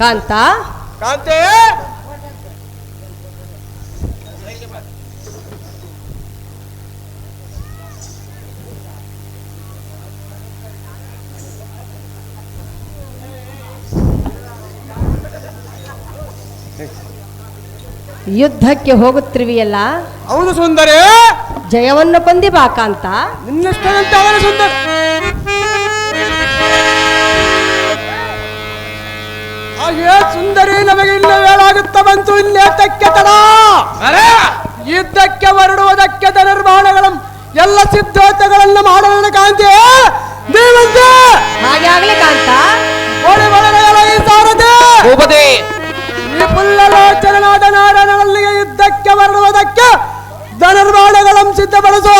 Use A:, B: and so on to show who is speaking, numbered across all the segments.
A: ಕಾಂತ?
B: ಕಾಂತೆ?
A: ಯುದ್ಧಕ್ಕೆ ಹೋಗುತ್ತಿರುವಿಯಲ್ಲ?
B: ಹೌದು ಸುಂದರಿ.
A: ಜಯವನ್ನು ಬಂದಿ ಬಾ ಕಾಂತ.
B: ನಿನ್ನಷ್ಟಂತ ಅವನ ಸುಂದರ. ಹಾಗೆ ಸುಂದರಿ ನಮಗೆ ಇನ್ನು ವೇಳಾಗುತ್ತಾ ಬಂತು ಇನ್ನೇತಕ್ಕೆ ತಡ? ಯುದ್ಧಕ್ಕೆ ಹೊರಡುವುದಕ್ಕೆ ಧನುರ್ಬಾಣಗಳ ಎಲ್ಲ ಸಿದ್ಧತೆಗಳನ್ನು ಮಾಡಲು ಕಾಂತಿ! ದೇವಂತೆ!
A: ಹಾಗೆ ಆಗ್ಲಿ ಕಾಂತ.
B: ಓಡಿ ಈ ಯುದ್ಧಕ್ಕೆ ಹೊರಡುವುದಕ್ಕೆ ಧನುರ್ಬಾಣಗಳನ್ನು ಸಿದ್ಧಪಡಿಸುವ!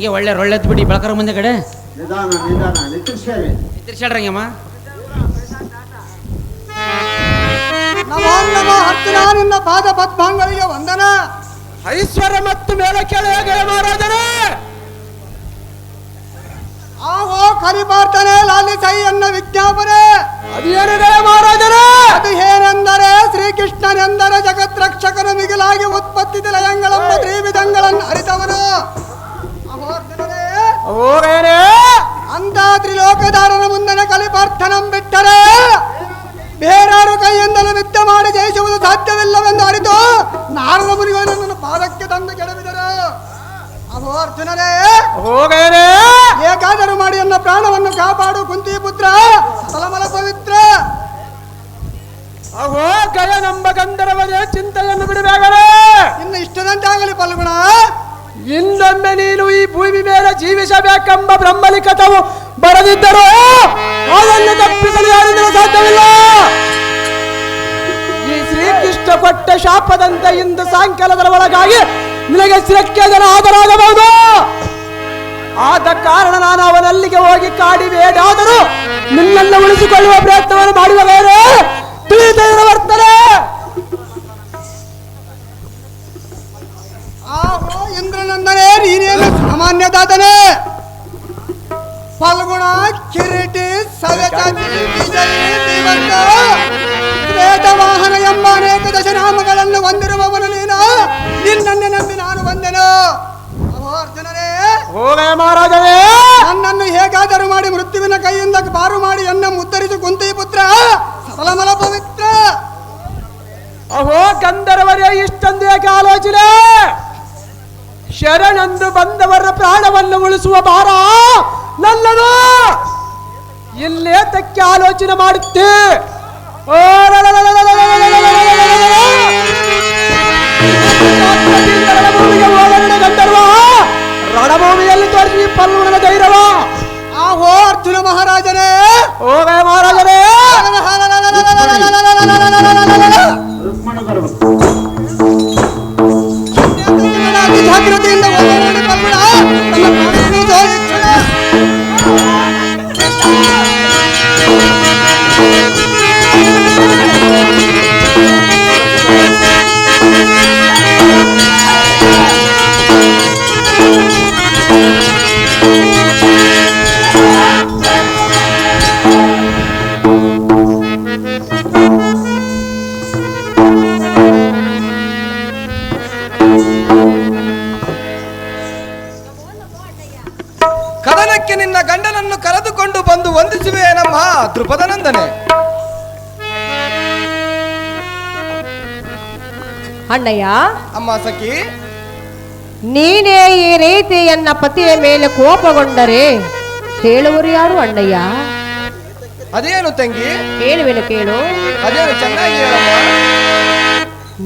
C: ಹಾ ಏನಂಗೆ ಒಳ್ಳೆ ರೊಳ್ಳೆದ್ ಬಿಡಿ ಬೆಳಕರ ಮುಂದೆ ಕಡೆ.
D: ನಿಧಾನ ನಿಧಾನ ನಿಂತಿರ್ಸೇವೆ
C: ತಿರ್ಸಾಡ್ರಂಗಮ್ಮ
E: ನಮೋ ಹತ್ತಿರ ನಿನ್ನ ಪಾದ ಪದ್ಮಾಂಗಳಿಗೆ ವಂದನ.
B: ಐಶ್ವರ್ಯ ಮತ್ತು ಮೇಲೆ ಕೆಳಗೆ ಮಹಾರಾಜರೇ!
E: ಆಹೋ ಕರಿಬಾರ್ತಾನೆ ಲಾಲಿಸೈ ಅನ್ನ ವಿಜ್ಞಾಪನೆ.
B: ಅದೇನಿದೆ ಮಹಾರಾಜರೇ?
E: ಅದು ಏನೆಂದರೆ ಶ್ರೀಕೃಷ್ಣನೆಂದರೆ ಜಗತ್ ರಕ್ಷಕನು ಮಿಗಿಲಾಗಿ ಉತ್ಪತ್ತಿ ಲಯಂಗಳೆಂಬ ತ್ರಿವಿಧಗಳನ್ನು ಅರಿತವನು. ಅಹೋರ್ಜನರೇ,
B: ಹೋಗೇನೆ
E: ಅಂತ ಮುಂದನ ಕಲಿಪಾರ್ಥನಂ ಬಿಟ್ಟರೆ ಬೇರಾರು ಕೈಯಿಂದಲೂ ಯುದ್ಧ ಮಾಡಿ ಜಯಿಸುವುದು ಸಾಧ್ಯವಿಲ್ಲವೆಂದು ಅರಿತು ನಾರದ ಮುನಿಗಳನ್ನು ನನ್ನ ಪಾದಕ್ಕೆ ತಂದು ಕೆಡವಿದರು. ಅಹೋ ಅರ್ಜುನರೇ!
B: ಹೋಗೇನೆ
E: ಏಕಾದರೂ ಮಾಡಿ ನನ್ನ ಪ್ರಾಣವನ್ನು ಕಾಪಾಡು ಕುಂತಿ ಪುತ್ರ ಸಲಮಲ ಪವಿತ್ರ.
B: ಅಹೋ ಗಯನೆಂಬ ಗಂಧರ್ವನೇ ಚಿಂತೆಯನ್ನು ಬಿಡಬೇಕರೇ
E: ಇನ್ನು ಇಷ್ಟದಂತೆ ಆಗಲಿ ಪಲ್ಗುಣ.
B: ಇನ್ನೊಮ್ಮೆ ನೀನು ಈ ಭೂಮಿ ಮೇಲೆ ಜೀವಿಸಬೇಕೆಂಬ ಬ್ರಹ್ಮಲಿಖತವು ಬರದಿದ್ದರು ಅದನ್ನು ತಪ್ಪಿಸಲು ಯಾರಿದ್ರೂ ಸಾಧ್ಯವಿಲ್ಲ. ಈ ಶ್ರೀಕೃಷ್ಣ ಕೊಟ್ಟ ಶಾಪದಂತೆ ಇಂದು ಸಾಯಂಕಾಲದ ಒಳಗಾಗಿ ನಿನಗೆ ಶಿರಕ್ಕೆ ಜನ ಆದರಾಗಬಹುದು ಆದ ಕಾರಣ ನಾನು ಅವನಲ್ಲಿಗೆ ಹೋಗಿ ಕಾಡಿ ಬೇಡಾದರೂ ನಿನ್ನನ್ನು ಉಳಿಸಿಕೊಳ್ಳುವ ಪ್ರಯತ್ನವನ್ನು ಮಾಡುವ ಬೇರೆ ತಿಳಿದೇ ವರ್ತನೆ
E: ಆಹೋ ಇಂದ್ರನಂದನೇ ನೀನೇನು ಸಾಮಾನ್ಯದಾದನೆ? ಫಲ್ಗುಣ ಕಿರೀಟಿ ವಾಹನ ಎಂಬ ಅನೇಕ ದಶನಾಮಗಳನ್ನು ಹೊಂದಿರುವವನು ನೀನು. ನಿನ್ನನ್ನೇ ನಂಬಿ ನಾನು ಬಂದೆನು.
B: ಹೋಗೇ ಮಹಾರಾಜನೇ
E: ನನ್ನನ್ನು ಹೇಗಾದರೂ ಮಾಡಿ ಮೃತ್ಯುವಿನ ಕೈಯಿಂದ ಬಾರು ಮಾಡಿ ಎನ್ನ ಮುತ್ತರಿಸು ಕುಂತಿ ಪುತ್ರ. ಸಲಮಲ ಪವಿತ್ರ.
B: ಅಹೋ ಗಂಧರ್ವರೇ ಇಷ್ಟೊಂದು ಏಕೆ ಆಲೋಚನೆ ಶರಣಂದು ಬಂದವರ ಪ್ರಾಣವನ್ನು ಉಳಿಸುವ ಭಾರ ನಲ್ಲದು ಇಲ್ಲೇ ತಕ್ಕೆ ಆಲೋಚನೆ ಮಾಡುತ್ತೆ ರಣಭೂಮಿಯಲ್ಲಿ ತೋರಿಸಿ ಪಲ್ಲುವನ ಧೈರ್ಯವ
E: ಆಹೋ ಅರ್ಜುನ ಮಹಾರಾಜನೇ
B: ಹೋಗೇ ಮಹಾರಾಜರೇ
D: ರುಕ್ಮಣ
A: ಅಣ್ಣಯ್ಯ
F: ಅಮ್ಮ ಸಖಿ
A: ನೀನೇ ಈ ರೀತಿ ಎನ್ನ ಪತಿಯ ಮೇಲೆ ಕೋಪಗೊಂಡರೆ ಹೇಳುವರು ಯಾರು ಅಣ್ಣಯ್ಯ
F: ಅದೇನು ತಂಗಿ
A: ಹೇಳುವೆನು ಕೇಳು
F: ಅದೇನು ಚೆನ್ನಾಗಿ ಹೇಳಮ್ಮ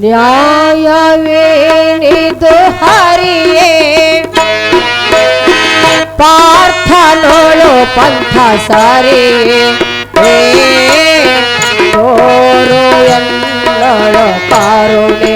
A: ನ್ಯಾಯವೇನಿದು ಹರಿಯೇ ಪಂಥ ಸಾರಿ ತೋರು ಎಲ್ಲಳು ಕಾರುಣೆ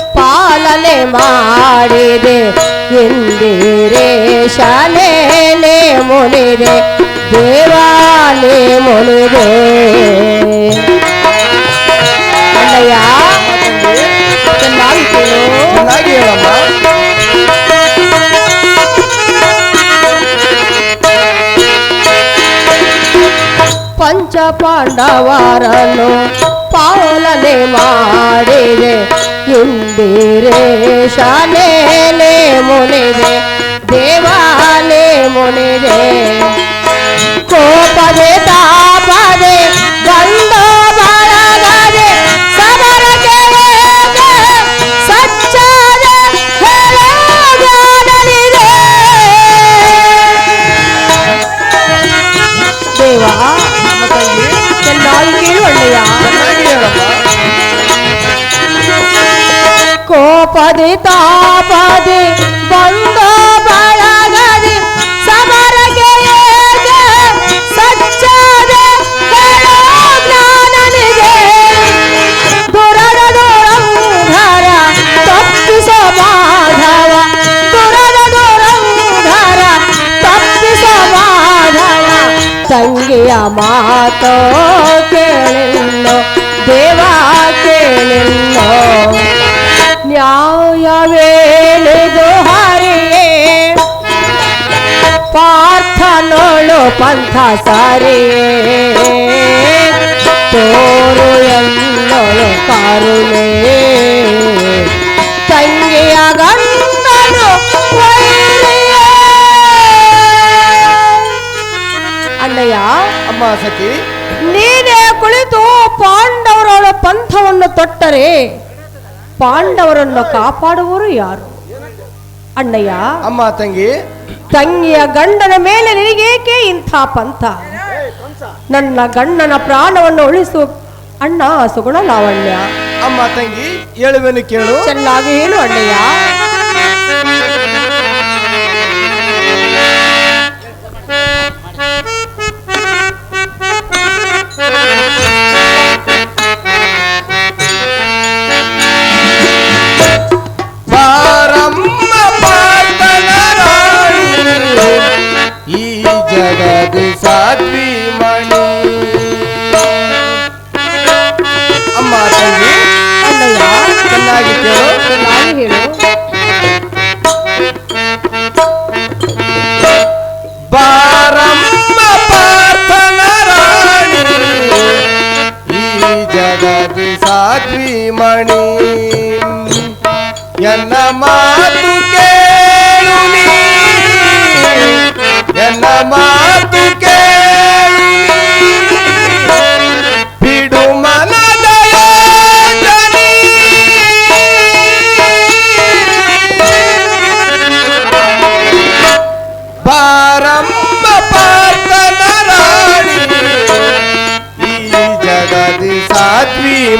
A: ಮಾಡಿದೆ ಇಂದಿರೇ ಶಾಲೆಲೆ ಮುನಿದೆ ದೇವಾಲೆ ಮುನಿದೆ ಅಣ್ಣಯ್ಯ ಚೆನ್ನಾಗಿ ಕೇಳು
F: ಚೆನ್ನಾಗಿ ಹೇಳಮ್ಮ
A: ಪಂಚ ಪಾಂಡವರನ್ನು ಪಾಲನೆ ಮಾಡಿದೆ ಇಂದಿರೇ ಶಾಲೆಲೆ ಮುನಿದೆ ದೇವಾಲೆ ಮುನಿದೆ ಕೋಪದೆ ತಾಪದೆ ಕೋಪದಿ ತಾಪದಿ ಬಂದ ಬಳಗದಿ ಸಮರಗೆ ಸಚ್ಚಾದ ಜ್ಞಾನನಿಗೆ ದುರದ ದುರಂಧರ ತಪ್ಪಿಸೋ ಮಾಧವ. ದುರದ ದುರಂಧರ ತಪ್ಪಿಸೋ ಮಾಧವ. ತಂಗಿಯ ಮಾತೋ ಕೇಳಿಲ್ಲೋ ನ್ಯಾಯವೇಳಿದು ಹರಿಯೇ ಪಾರ್ಥನೋಳು ಪಂಥ ಸಾರಿಯೇ. ತೋರು ಎಲ್ಲೋಳು ಕಾರುಣೆ. ತಂಗಿಯ ಗಂಡನು ವೈರಿಯೇ. ಅಣ್ಣಯ್ಯ,
F: ಅಮ್ಮ ಸಖಿ.
A: ನೀನೇ ಕುಳಿತು ಪಾಂಡವರ ಪಂಥವನ್ನು ತೊಟ್ಟರೆ. ಪಾಂಡವರನ್ನು ಕಾಪಾಡುವರು ಯಾರು? ಅಣ್ಣಯ್ಯ
F: ಅಮ್ಮ ತಂಗಿ.
A: ತಂಗಿಯ ಗಂಡನ ಮೇಲೆ ನಿನಗೇಕೆ ಇಂಥ ಪಂಥ? ನನ್ನ ಗಂಡನ ಪ್ರಾಣವನ್ನು ಉಳಿಸು ಅಣ್ಣ ಸುಗುಣ ಲಾವಣ್ಯ.
F: ಅಮ್ಮ ತಂಗಿ ಹೇಳುವೆನು ಕೇಳು.
A: ಚೆನ್ನಾಗಿ ಹೇಳು ಅಣ್ಣಯ್ಯ.
F: ಈ ಜಗದ ಸಾಧ್ವಿ ಮಣಿ ಎನ್ನ ಮಾತು ಕೇಳು ನೀ ಎನ್ನ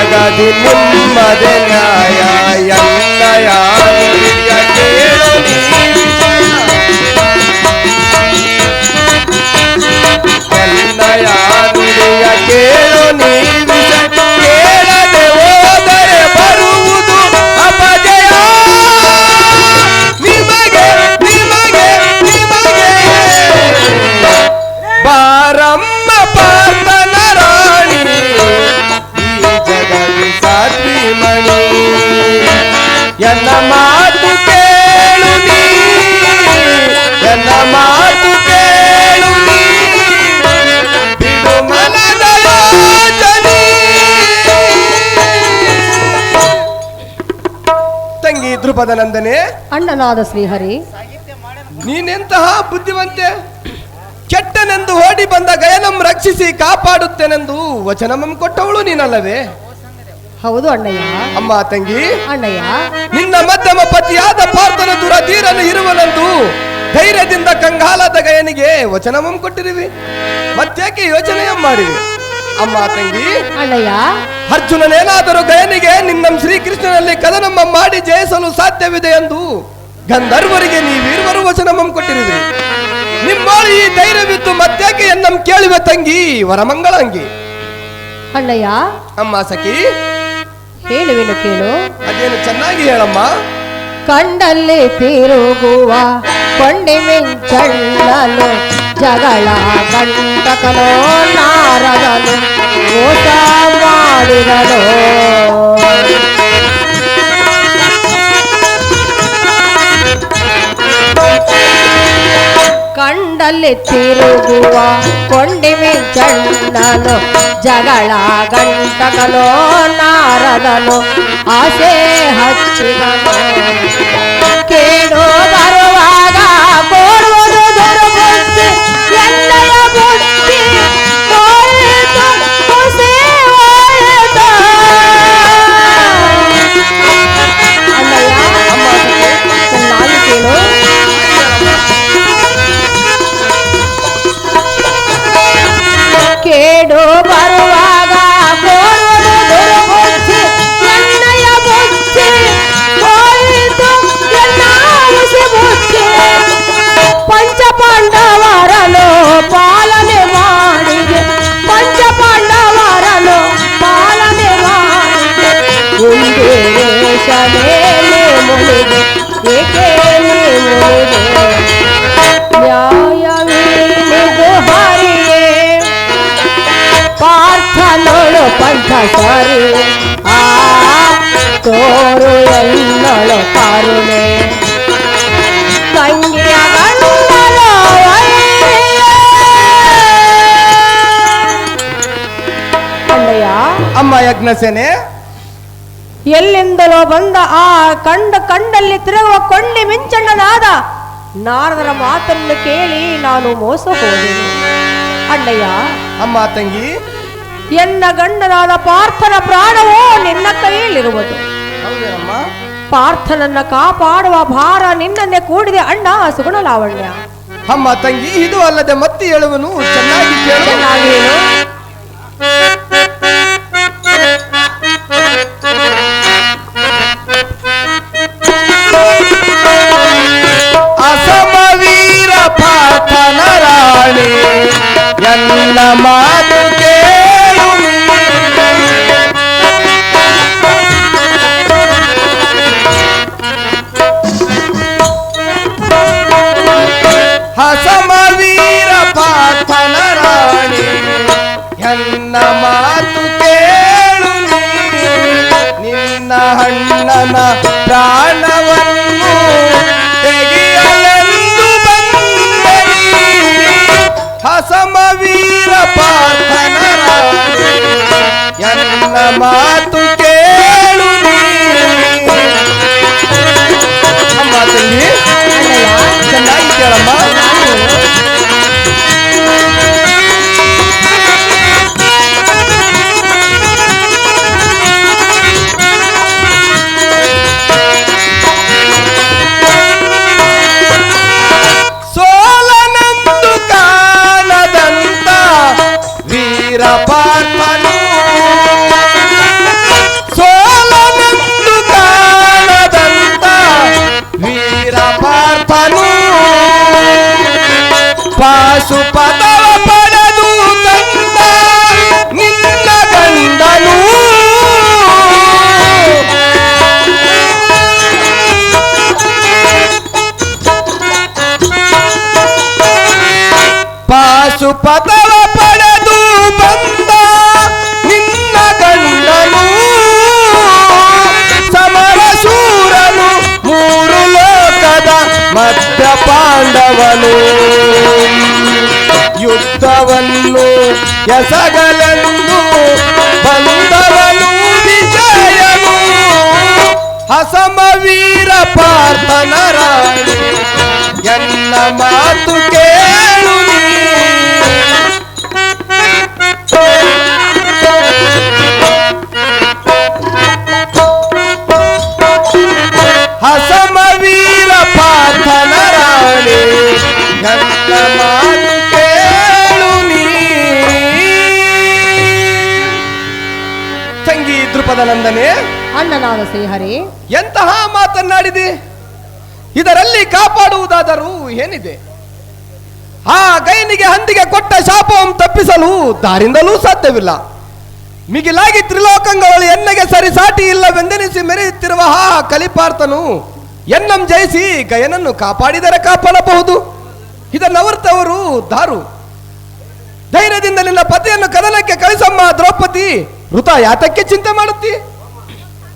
F: ജഗതി മുമ്മദനായ എന്നയായ
A: ಅಣ್ಣನಾದ ಶ್ರೀಹರಿ.
F: ನೀನೆಂತಹ ಬುದ್ಧಿವಂತೆ ಕೆಟ್ಟನೆಂದು ಓಡಿ ಬಂದ ಗಯನಂ ರಕ್ಷಿಸಿ ಕಾಪಾಡುತ್ತೇನೆಂದು ವಚನಮಂ ಕೊಟ್ಟವಳು ನೀನಲ್ಲವೇ?
A: ಹೌದು ಅಣ್ಣಯ್ಯ.
F: ಅಮ್ಮ ತಂಗಿ
A: ಅಣ್ಣಯ್ಯ.
F: ನಿನ್ನ ಮಧ್ಯಮ ಪತಿಯಾದ ಪಾರ್ಥನ ತೀರಲು ಇರುವನೆಂದು ಧೈರ್ಯದಿಂದ ಕಂಗಾಲದ ಗಯನಿಗೆ ವಚನಮಂ ಕೊಟ್ಟಿರುವಿ. ಮತ್ತೇಕೆ ಯೋಚನೆ ಮಾಡಿವಿ ಅಮ್ಮ ತಂಗಿ
A: ಅಣ್ಣಯ್ಯ.
F: ಅರ್ಜುನನೇನಾದರೂ ಗಯನಿಗೆ ನಿನ್ನ ಶ್ರೀಕೃಷ್ಣನಲ್ಲಿ ಕದನಮ್ಮ ಮಾಡಿ ಜಯಿಸಲು ಸಾಧ್ಯವಿದೆ ಎಂದು ಗಂಧರ್ವರಿಗೆ ನೀವಿರುವರು ವಚನ ಕೊಟ್ಟಿರುವಿರಿ. ನಿಮ್ಮಲ್ಲಿ ಈ ಧೈರ್ಯವಿದ್ದು ಮತ್ತೇಕೆ ಎನ್ನಂ ಕೇಳುವ ತಂಗಿ ವರಮಂಗಳಂಗಿ.
A: ಅಣ್ಣಯ್ಯ.
F: ಅಮ್ಮ ಸಖಿ.
A: ಹೇಳುವೆನು ಕೇಳು.
F: ಅದೇನು ಚೆನ್ನಾಗಿ ಹೇಳಮ್ಮ.
A: ಕಂಡಲ್ಲಿ ತಿರುಗುವ ಕೊಂಡಿ ಮಿಂಚಳ್ಳಲು ಜಗಳ ಕಂಟಕನೋ ನಾರದನು ಓಟ ಮಾಡಿದನು. ಕಂಡಲ್ಲಿ ತಿರುಗುವ ಕೊಂಡಿ ಮಿಂಚಣ್ಣನು ಜಗಳ ಗಂಟಕನೋ ನಾರದನು ಆಸೆ ಹಚ್ಚಿದನು ತೋರು ಕರುಣೆ. ತಂಗಿಯ
F: ಅಮ್ಮ ಯಜ್ಞಸೇನೆ
A: ಎಲ್ಲಿಂದಲೋ ಬಂದ ಆ ಕಂಡ ಕಂಡಲ್ಲಿ ತಿರುಗುವ ಕೊಂಡಿ ಮಿಂಚಣ್ಣನಾದ ನಾರದರ ಮಾತನ್ನು ಕೇಳಿ ನಾನು ಮೋಸ ಹೋದೆನು ಅಣ್ಣಯ್ಯ
F: ಅಮ್ಮ ತಂಗಿ.
A: ಎನ್ನ ಗಂಡನಾದ ಪಾರ್ಥನ ಪ್ರಾಣವೋ ನಿನ್ನ ಕೈಯಲ್ಲಿರುವುದು. ಪಾರ್ಥನನ್ನ ಕಾಪಾಡುವ ಭಾರ ನಿನ್ನನ್ನೇ ಕೂಡಿದೆ ಅಣ್ಣ ಸುಗುಣ ಲಾವಣ್ಯ
F: ಅಮ್ಮ ತಂಗಿ ಇದು ಅಲ್ಲದೆ ಮತ್ತೆ ಹೇಳುವನು ಚೆನ್ನಾಗಿ ಕೇಳು.
A: ಚೆನ್ನಾಗಿ
F: ಪಾಠನ ರಾಣಿ ಎಲ್ಲ ಮಾತು ಅಣ್ಣನ ಪ್ರಾಣವನ್ನು ತೆಗೆಯಲೆಂದು ಬಂದೆನಿ. ಹಸಮವೀರ ಪಾರ್ಥನ ರಾಣಿ ಎನ್ನ ಮಾತು ಕೇಳು
A: ಅಣ್ಣಯ್ಯ
F: ಚೆನ್ನಾಗಿ ಕೇಳಮ್ಮ ಎಸಗಲೆಂದು ಬಂದವನು ವಿಜಯನು ಹಸಮ ವೀರ ಪಾರ್ಥನ ರಾಣಿ ಎನ್ನ ಮಾತು ಕೇಳು ನೀ. ಹಸಮ ವೀರ ಪಾರ್ಥನ ರಾಣಿ ತಂಗಿ ದೃಪದ ನಂದನೆ.
A: ಅಣ್ಣನಾದ ಶ್ರೀಹರಿ.
F: ಎಂತಹ ಮಾತನ್ನಾಡಿದೆ? ಇದರಲ್ಲಿ ಕಾಪಾಡುವುದಾದರೂ ಏನಿದೆ? ಆ ಗೈನಿಗೆ ಹಂದಿಗೆ ಕೊಟ್ಟ ಶಾಪವನ್ನು ತಪ್ಪಿಸಲು ದಾರಿಂದಲೂ ಸಾಧ್ಯವಿಲ್ಲ. ಮಿಗಿಲಾಗಿ ತ್ರಿಲೋಕಂಗಳು ಎಣ್ಣೆಗೆ ಸರಿಸಾಟಿ ಇಲ್ಲವೆಂದೆನಿಸಿ ಮೆರೆಯುತ್ತಿರುವ ಆ ಕಲಿಪಾರ್ಥನು ಎನ್ನಂ ಜಯಿಸಿ ಗಯನನ್ನು ಕಾಪಾಡಿದರೆ ಕಾಪಾಡಬಹುದು. ಇದನ್ನವರ್ತವರು ದಾರು. ಧೈರ್ಯದಿಂದ ನಿನ್ನ ಪತಿಯನ್ನು ಕದನಕ್ಕೆ ಕಳಿಸಮ್ಮ ದ್ರೌಪದಿ. ವೃತ ಯಾತಕ್ಕೆ ಚಿಂತೆ ಮಾಡುತ್ತಿ?